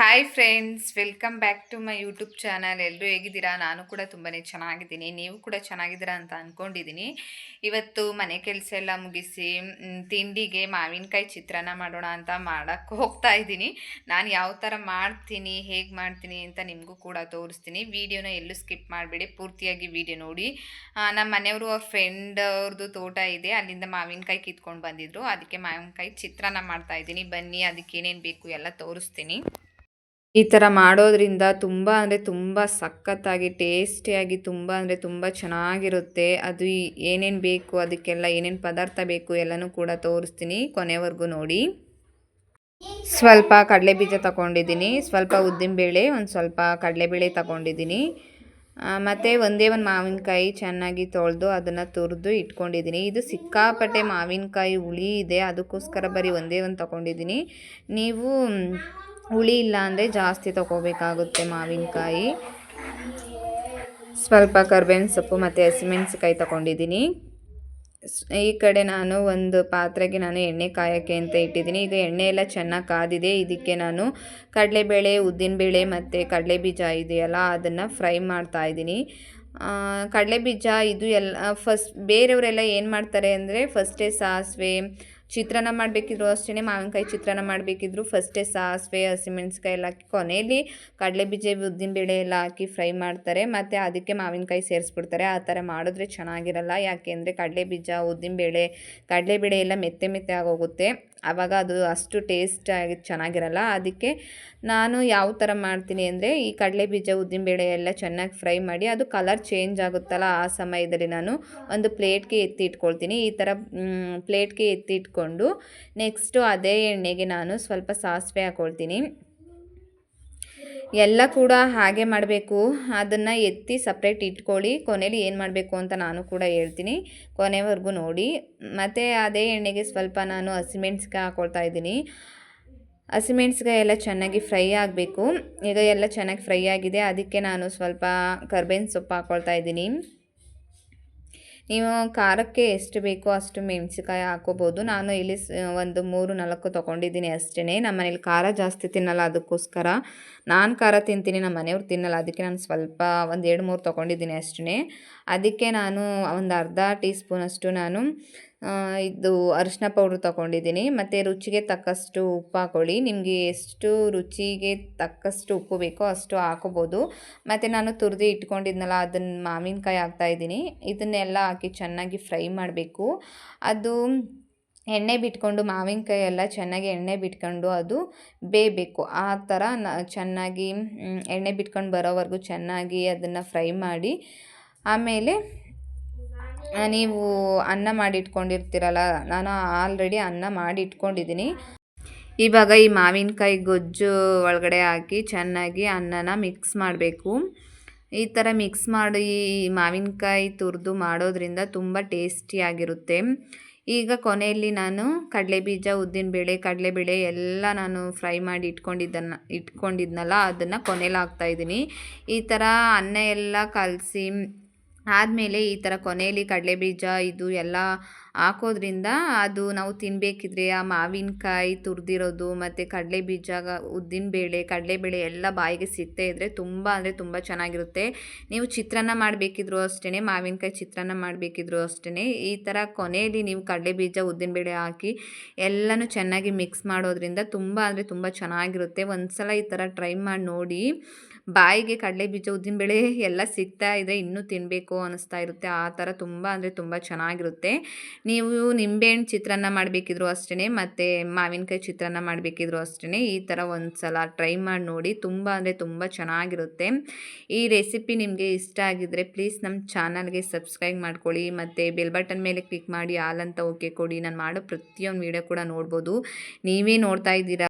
Hi friends welcome back to my YouTube channel ಎಲ್ಲರೂ ಹೇಗಿದ್ದೀರಾ? ನಾನು ಕೂಡ ತುಂಬಾ ಚೆನ್ನಾಗಿದ್ದೀನಿ. ನೀವು ಕೂಡ ಚೆನ್ನಾಗಿದ್ದೀರಾ ಅಂತ ಅಂದ್ಕೊಂಡಿದ್ದೀನಿ ಇವತ್ತು ಮನೆ ಕೆಲಸ ಎಲ್ಲ ಮುಗಿಸಿ ತಿಂಡಿಗೆ ಮಾವಿನಕಾಯಿ ಚಿತ್ರಾನ್ನ ಮಾಡೋಣ ಅಂತ ಮಾಡೋಕ್ಕೆ ಹೋಗ್ತಾ ಇದ್ದೀನಿ. ನಾನು ಯಾವ ಥರ ಮಾಡ್ತೀನಿ, ಹೇಗೆ ಮಾಡ್ತೀನಿ ಅಂತ ನಿಮಗೂ ಕೂಡ ತೋರಿಸ್ತೀನಿ. ವಿಡಿಯೋನ ಎಲ್ಲೂ ಸ್ಕಿಪ್ ಮಾಡಬೇಡಿ. ಪೂರ್ತಿಯಾಗಿ ವಿಡಿಯೋ ನೋಡಿ. ನಮ್ಮ ಮನೆಯವರು ಅವ್ರ ಫ್ರೆಂಡ್ ಅವ್ರದ್ದು ತೋಟ ಇದೆ. ಅಲ್ಲಿಂದ ಮಾವಿನಕಾಯಿ ಕಿತ್ಕೊಂಡು ಬಂದಿದ್ರು. ಅದಕ್ಕೆ ಮಾವಿನಕಾಯಿ ಚಿತ್ರಾನ್ನ ಮಾಡ್ತಾ ಇದ್ದೀನಿ. ಬನ್ನಿ, ಅದಕ್ಕೆ ಏನೇನು ಬೇಕು ಎಲ್ಲ ತೋರಿಸ್ತೀನಿ. ಈ ಥರ ಮಾಡೋದ್ರಿಂದ ತುಂಬ ಅಂದರೆ ತುಂಬ ಸಖತ್ತಾಗಿ, ಟೇಸ್ಟಿಯಾಗಿ, ತುಂಬ ಅಂದರೆ ತುಂಬ ಚೆನ್ನಾಗಿರುತ್ತೆ. ಅದು ಏನೇನು ಬೇಕು, ಅದಕ್ಕೆಲ್ಲ ಏನೇನು ಪದಾರ್ಥ ಬೇಕು ಎಲ್ಲನೂ ಕೂಡ ತೋರಿಸ್ತೀನಿ ಕೊನೆವರೆಗೂ ನೋಡಿ. ಸ್ವಲ್ಪ ಕಡಲೆಬೀಜ ತಗೊಂಡಿದ್ದೀನಿ. ಸ್ವಲ್ಪ ಉದ್ದಿನಬೇಳೆ, ಒಂದು ಸ್ವಲ್ಪ ಕಡಲೆಬೇಳೆ ತಗೊಂಡಿದ್ದೀನಿ. ಮತ್ತು ಒಂದೇ ಒಂದು ಮಾವಿನಕಾಯಿ ಚೆನ್ನಾಗಿ ತೊಳೆದು ಅದನ್ನು ತುರಿದು ಇಟ್ಕೊಂಡಿದ್ದೀನಿ. ಇದು ಸಿಕ್ಕಾಪಟ್ಟೆ ಮಾವಿನಕಾಯಿ ಹುಳಿ ಇದೆ. ಅದಕ್ಕೋಸ್ಕರ ಬರೀ ಒಂದೇ ಒಂದು ತೊಗೊಂಡಿದ್ದೀನಿ. ನೀವು ಹುಳಿ ಇಲ್ಲ ಅಂದರೆ ಜಾಸ್ತಿ ತಗೋಬೇಕಾಗುತ್ತೆ ಮಾವಿನಕಾಯಿ. ಸ್ವಲ್ಪ ಕರ್ಬೇವಿನ ಸೊಪ್ಪು ಮತ್ತು ಹಸಿಮೆಣಸಿಕಾಯಿ ತಗೊಂಡಿದ್ದೀನಿ. ಈ ಕಡೆ ನಾನು ಒಂದು ಪಾತ್ರೆಗೆ ನಾನು ಎಣ್ಣೆ ಕಾಯೋಕ್ಕೆ ಅಂತ ಇಟ್ಟಿದ್ದೀನಿ. ಈಗ ಎಣ್ಣೆ ಎಲ್ಲ ಚೆನ್ನಾಗಿ ಕಾದಿದೆ. ಇದಕ್ಕೆ ನಾನು ಕಡಲೆಬೇಳೆ, ಉದ್ದಿನಬೇಳೆ ಮತ್ತು ಕಡಲೆಬೀಜ ಇದೆಯಲ್ಲ, ಅದನ್ನು ಫ್ರೈ ಮಾಡ್ತಾ ಇದ್ದೀನಿ. ಕಡಲೆಬೀಜ ಇದು ಎಲ್ಲ, ಫಸ್ಟ್ ಬೇರೆಯವರೆಲ್ಲ ಏನು ಮಾಡ್ತಾರೆ ಅಂದರೆ ಫಸ್ಟೇ ಸಾಸಿವೆ ಚಿತ್ರಾನ್ನ ಮಾಡಬೇಕಿದ್ರು ಅಷ್ಟೇ ಮಾವಿನಕಾಯಿ ಚಿತ್ರಾನ್ನ ಮಾಡಬೇಕಿದ್ರು. ಫಸ್ಟೇ ಸಾಸಿವೆ ಹಸಿಮೆಣ್ಸಿಕಾಯಿ ಎಲ್ಲ ಹಾಕಿ ಕೊನೆಯಲ್ಲಿ ಕಡಲೆಬೀಜ, ಉದ್ದಿನಬೇಳೆ ಎಲ್ಲ ಹಾಕಿ ಫ್ರೈ ಮಾಡ್ತಾರೆ. ಮತ್ತು ಅದಕ್ಕೆ ಮಾವಿನಕಾಯಿ ಸೇರಿಸ್ಬಿಡ್ತಾರೆ. ಆ ಥರ ಮಾಡಿದ್ರೆ ಚೆನ್ನಾಗಿರಲ್ಲ. ಯಾಕೆಂದರೆ ಕಡಲೆಬೀಜ, ಉದ್ದಿನಬೇಳೆ, ಕಡಲೆಬೇಳೆ ಎಲ್ಲ ಮೆತ್ತೆ ಮೆತ್ತೆ ಆಗೋಗುತ್ತೆ. ಆವಾಗ ಅದು ಅಷ್ಟು ಟೇಸ್ಟ್ ಆಗಿ ಚೆನ್ನಾಗಿರಲ್ಲ. ಅದಕ್ಕೆ ನಾನು ಯಾವ ಥರ ಮಾಡ್ತೀನಿ ಅಂದರೆ ಈ ಕಡಲೆಬೀಜ, ಉದ್ದಿನಬೇಳೆ ಎಲ್ಲ ಚೆನ್ನಾಗಿ ಫ್ರೈ ಮಾಡಿ ಅದು ಕಲರ್ ಚೇಂಜ್ ಆಗುತ್ತಲ್ಲ ಆ ಸಮಯದಲ್ಲಿ ನಾನು ಒಂದು ಪ್ಲೇಟ್ಗೆ ಎತ್ತಿ ಇಟ್ಕೊಳ್ತೀನಿ. ಈ ಥರ ಪ್ಲೇಟ್ಗೆ ಎತ್ತಿ ಇಟ್ಕೊಂಡು ನೆಕ್ಸ್ಟು ಅದೇ ಎಣ್ಣೆಗೆ ನಾನು ಸ್ವಲ್ಪ ಸಾಸಿವೆ ಹಾಕ್ಕೊಳ್ತೀನಿ ಎಲ್ಲ ಕೂಡ ಹಾಗೆ ಮಾಡಬೇಕು. ಅದನ್ನು ಎತ್ತಿ ಸಪ್ರೇಟ್ ಇಟ್ಕೊಳ್ಳಿ. ಕೊನೆಯಲ್ಲಿ ಏನು ಮಾಡಬೇಕು ಅಂತ ನಾನು ಕೂಡ ಹೇಳ್ತೀನಿ. ಕೊನೆವರೆಗೂ ನೋಡಿ. ಮತ್ತು ಅದೇ ಎಣ್ಣೆಗೆ ಸ್ವಲ್ಪ ನಾನು ಹಸಿಮೆಣ್ಸಿಕಾಯಿ ಹಾಕ್ಕೊಳ್ತಾ ಇದ್ದೀನಿ. ಹಸಿಮೆಣ್ಸಿಕಾಯಿ ಎಲ್ಲ ಚೆನ್ನಾಗಿ ಫ್ರೈ ಆಗಬೇಕು. ಈಗ ಎಲ್ಲ ಚೆನ್ನಾಗಿ ಫ್ರೈ ಆಗಿದೆ. ಅದಕ್ಕೆ ನಾನು ಸ್ವಲ್ಪ ಕರ್ಬೇವಿನ ಸೊಪ್ಪು ಹಾಕ್ಕೊಳ್ತಾ ಇದ್ದೀನಿ. ನೀವು ಖಾರಕ್ಕೆ ಎಷ್ಟು ಬೇಕೋ ಅಷ್ಟು ಮೆಣಸಿಕಾಯಿ ಹಾಕೋಬೋದು. ನಾನು ಇಲ್ಲಿ ಒಂದು ಮೂರು, ನಾಲ್ಕು ತೊಗೊಂಡಿದ್ದೀನಿ ಅಷ್ಟೇ ನಮ್ಮ ಮನೇಲಿ ಖಾರ ಜಾಸ್ತಿ ತಿನ್ನಲ್ಲ, ಅದಕ್ಕೋಸ್ಕರ. ನಾನು ಖಾರ ತಿಂತೀನಿ, ನಮ್ಮ ಮನೆಯವ್ರು ತಿನ್ನಲ್ಲ. ಅದಕ್ಕೆ ನಾನು ಸ್ವಲ್ಪ ಒಂದು ಎರಡು ಮೂರು ತೊಗೊಂಡಿದ್ದೀನಿ ಅಷ್ಟೇ ಅದಕ್ಕೆ ನಾನು ಒಂದು ಅರ್ಧ ಟೀ ಸ್ಪೂನಷ್ಟು ನಾನು ಇದು ಅರಿಶಿನ ಪೌಡ್ರ್ ತೊಗೊಂಡಿದ್ದೀನಿ. ಮತ್ತು ರುಚಿಗೆ ತಕ್ಕಷ್ಟು ಉಪ್ಪು ಹಾಕೊಳ್ಳಿ. ನಿಮಗೆ ಎಷ್ಟು ರುಚಿಗೆ ತಕ್ಕಷ್ಟು ಉಪ್ಪು ಬೇಕೋ ಅಷ್ಟು ಹಾಕೋಬೋದು. ಮತ್ತು ನಾನು ತುರಿದು ಇಟ್ಕೊಂಡಿದ್ನಲ್ಲ ಅದನ್ನು ಮಾವಿನಕಾಯಿ ಹಾಕ್ತಾಯಿದ್ದೀನಿ ಇದನ್ನೆಲ್ಲ ಹಾಕಿ ಚೆನ್ನಾಗಿ ಫ್ರೈ ಮಾಡಬೇಕು. ಅದು ಎಣ್ಣೆ ಬಿಟ್ಕೊಂಡು, ಮಾವಿನಕಾಯಿ ಎಲ್ಲ ಚೆನ್ನಾಗಿ ಎಣ್ಣೆ ಬಿಟ್ಕೊಂಡು ಅದು ಬೇಯಬೇಕು. ಆ ಥರ ಚೆನ್ನಾಗಿ ಎಣ್ಣೆ ಬಿಟ್ಕೊಂಡು ಬರೋವರೆಗೂ ಚೆನ್ನಾಗಿ ಅದನ್ನು ಫ್ರೈ ಮಾಡಿ, ಆಮೇಲೆ ನೀವು ಅನ್ನ ಮಾಡಿ ಇಟ್ಕೊಂಡಿರ್ತೀರಲ್ಲ ನಾನು ಆಲ್ರೆಡಿ ಅನ್ನ ಮಾಡಿ ಇಟ್ಕೊಂಡಿದ್ದೀನಿ ಇವಾಗ ಈ ಮಾವಿನಕಾಯಿ ಗೊಜ್ಜು ಒಳಗಡೆ ಹಾಕಿ ಚೆನ್ನಾಗಿ ಅನ್ನನ ಮಿಕ್ಸ್ ಮಾಡಬೇಕು. ಈ ಥರ ಮಿಕ್ಸ್ ಮಾಡಿ ಮಾವಿನಕಾಯಿ ತುರಿದು ಮಾಡೋದ್ರಿಂದ ತುಂಬ ಟೇಸ್ಟಿಯಾಗಿರುತ್ತೆ ಈಗ ಕೊನೆಯಲ್ಲಿ ನಾನು ಕಡಲೆಬೀಜ ಉದ್ದಿನಬೇಳೆ ಕಡಲೆಬೇಳೆ ಎಲ್ಲ ನಾನು ಫ್ರೈ ಮಾಡಿ ಇಟ್ಕೊಂಡಿದ್ದನ್ನು, ಇಟ್ಕೊಂಡಿದ್ನಲ್ಲ, ಅದನ್ನು ಕೊನೆಯಲ್ಲಿ ಹಾಕ್ತಾಯಿದ್ದೀನಿ ಈ ಥರ ಅನ್ನ ಎಲ್ಲ ಕಲಸಿ ಆದಮೇಲೆ ಈ ಥರ ಕೊನೆಯಲ್ಲಿ ಕಡಲೆಬೀಜ ಇದು ಎಲ್ಲ ಹಾಕೋದ್ರಿಂದ ಅದು ನಾವು ತಿನ್ನಬೇಕಿದ್ರೆ ಆ ಮಾವಿನಕಾಯಿ ತುರಿದಿರೋದು ಮತ್ತು ಬೇಳೆ ಕಡಲೆ ಬೇಳೆ ಎಲ್ಲ ಬಾಯಿಗೆ ಸಿಗ್ತಾ ಇದ್ದರೆ ತುಂಬ ಅಂದರೆ ತುಂಬ ಚೆನ್ನಾಗಿರುತ್ತೆ. ನೀವು ಚಿತ್ರಾನ್ನ ಮಾಡಬೇಕಿದ್ರು ಅಷ್ಟೇ ಮಾವಿನಕಾಯಿ ಚಿತ್ರಾನ್ನ ಮಾಡಬೇಕಿದ್ರು ಅಷ್ಟೇ ಈ ಥರ ಕೊನೆಯಲ್ಲಿ ನೀವು ಕಡಲೆಬೀಜ ಉದ್ದಿನಬೇಳೆ ಹಾಕಿ ಎಲ್ಲನೂ ಚೆನ್ನಾಗಿ ಮಿಕ್ಸ್ ಮಾಡೋದ್ರಿಂದ ತುಂಬ ಅಂದರೆ ತುಂಬ ಚೆನ್ನಾಗಿರುತ್ತೆ. ಒಂದು ಸಲ ಈ ಥರ ಟ್ರೈ ಮಾಡಿ ನೋಡಿ. ಬಾಯಿಗೆ ಕಡಲೆ ಬೀಜ ಉದ್ದಿನಬೇಳೆ ಎಲ್ಲ ಸಿಗ್ತಾ ಇದ್ದರೆ ಇನ್ನೂ ತಿನ್ನಬೇಕು ಅನಿಸ್ತಾ ಇರುತ್ತೆ. ಆ ಥರ ತುಂಬ ಅಂದರೆ ತುಂಬ ಚೆನ್ನಾಗಿರುತ್ತೆ. ನೀವು ನಿಂಬೆಹಣ್ಣು ಚಿತ್ರಾನ್ನ ಮಾಡಬೇಕಿದ್ರು ಅಷ್ಟೇ ಮತ್ತು ಮಾವಿನಕಾಯಿ ಚಿತ್ರಾನ್ನ ಮಾಡಬೇಕಿದ್ರು ಅಷ್ಟೇ ಈ ಥರ ಒಂದು ಸಲ ಟ್ರೈ ಮಾಡಿ ನೋಡಿ ತುಂಬ ಅಂದರೆ ತುಂಬ ಚೆನ್ನಾಗಿರುತ್ತೆ. ಈ ರೆಸಿಪಿ ನಿಮಗೆ ಇಷ್ಟ ಆಗಿದ್ದರೆ ಪ್ಲೀಸ್ ನಮ್ಮ ಚಾನಲ್ಗೆ ಸಬ್ಸ್ಕ್ರೈಬ್ ಮಾಡ್ಕೊಳ್ಳಿ, ಮತ್ತು ಬೆಲ್ ಬಟನ್ ಮೇಲೆ ಕ್ಲಿಕ್ ಮಾಡಿ ಹಾಲಂತ ಓಕೆ ಕೊಡಿ. ನಾನು ಮಾಡೋ ಪ್ರತಿಯೊಂದು ವೀಡಿಯೋ ಕೂಡ ನೋಡ್ಬೋದು. ನೀವೇ ನೋಡ್ತಾ ಇದ್ದೀರಾ?